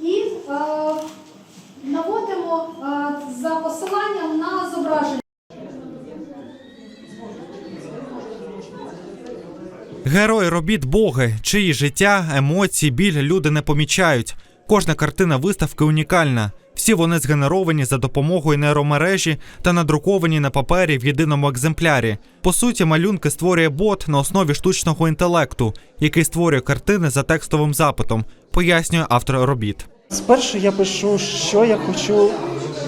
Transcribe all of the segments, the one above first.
І е, наводимо е, за посиланням на зображення. Герої робіт боги, чиї життя, емоції, біль люди не помічають. Кожна картина виставки унікальна. Всі вони згенеровані за допомогою нейромережі та надруковані на папері в єдиному екземплярі. По суті, малюнки створює бот на основі штучного інтелекту, який створює картини за текстовим запитом, пояснює автор робіт. Спершу я пишу, що я хочу,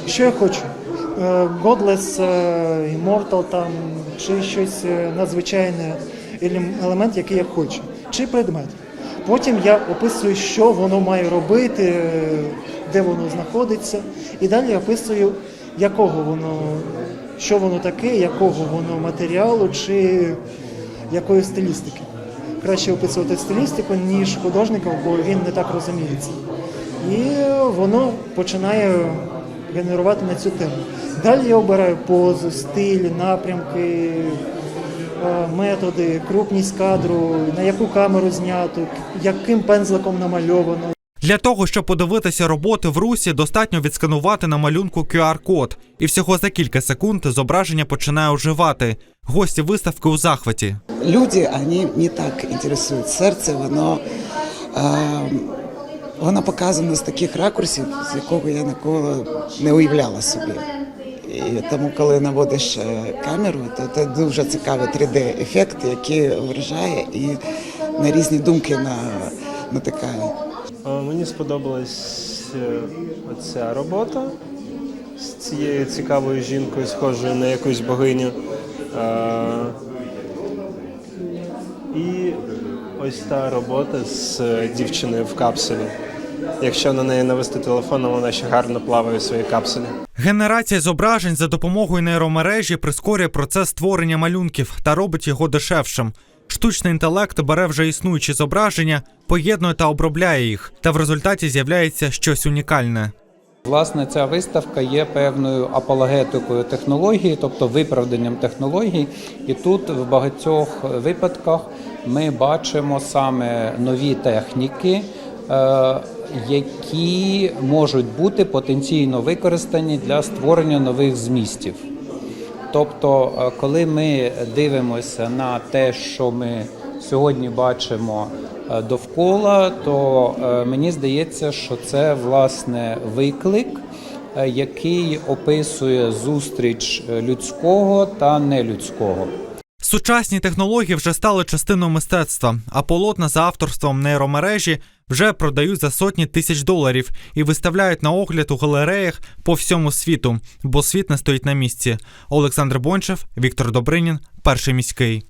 що я хочу. Е, Godless, е, Immortal там, чи щось е, надзвичайне, елем- елемент, який я хочу, чи предмет. Потім я описую, що воно має робити, де воно знаходиться, і далі описую, якого воно, що воно таке, якого воно матеріалу чи якої стилістики. Краще описувати стилістику, ніж художника, бо він не так розуміється. І воно починає генерувати на цю тему. Далі я обираю позу, стиль, напрямки, е, методи, крупність кадру, на яку камеру знято, яким пензликом намальовано. Для того, щоб подивитися роботи в русі, достатньо відсканувати на малюнку QR-код, і всього за кілька секунд зображення починає оживати. Гості виставки у захваті. люди, они не так интересуют. Серце, воно, е, воно показано з таких ракурсів, з якого я ніколи не уявляла собі. І тому, коли наводиш е, камеру, то це дуже цікавий 3D-ефект, який вражає і на різні думки на, натикає. А, Мені сподобалась ця оця робота з цією цікавою жінкою, схожою на якусь богиню. І ось та робота з е, дівчиною в капсулі. Якщо на неї навести телефоном, вона ще гарно плаває в своїй капсулі. Генерація зображень за допомогою нейромережі прискорює процес створення малюнків та робить його дешевшим. Штучний інтелект бере вже існуючі зображення, поєднує та обробляє їх, та в результаті з'являється щось унікальне. Власне, ця виставка є певною апологетикою технології, тобто виправданням технологій. І тут в багатьох випадках ми бачимо саме нові техніки, які можуть бути потенційно використані для створення нових змістів. Тобто, е, коли ми дивимося на те, що ми сьогодні бачимо е, довкола, то е, мені здається, що це власне виклик, е, який описує зустріч е, людського та нелюдського. Сучасні технології вже стали частиною мистецтва, а полотна за авторством нейромережі вже продають за сотні тисяч доларів і виставляють на огляд у галереях по всьому світу, бо світ не стоїть на місці. Олександр Бончев, Віктор Добринін, перший міський.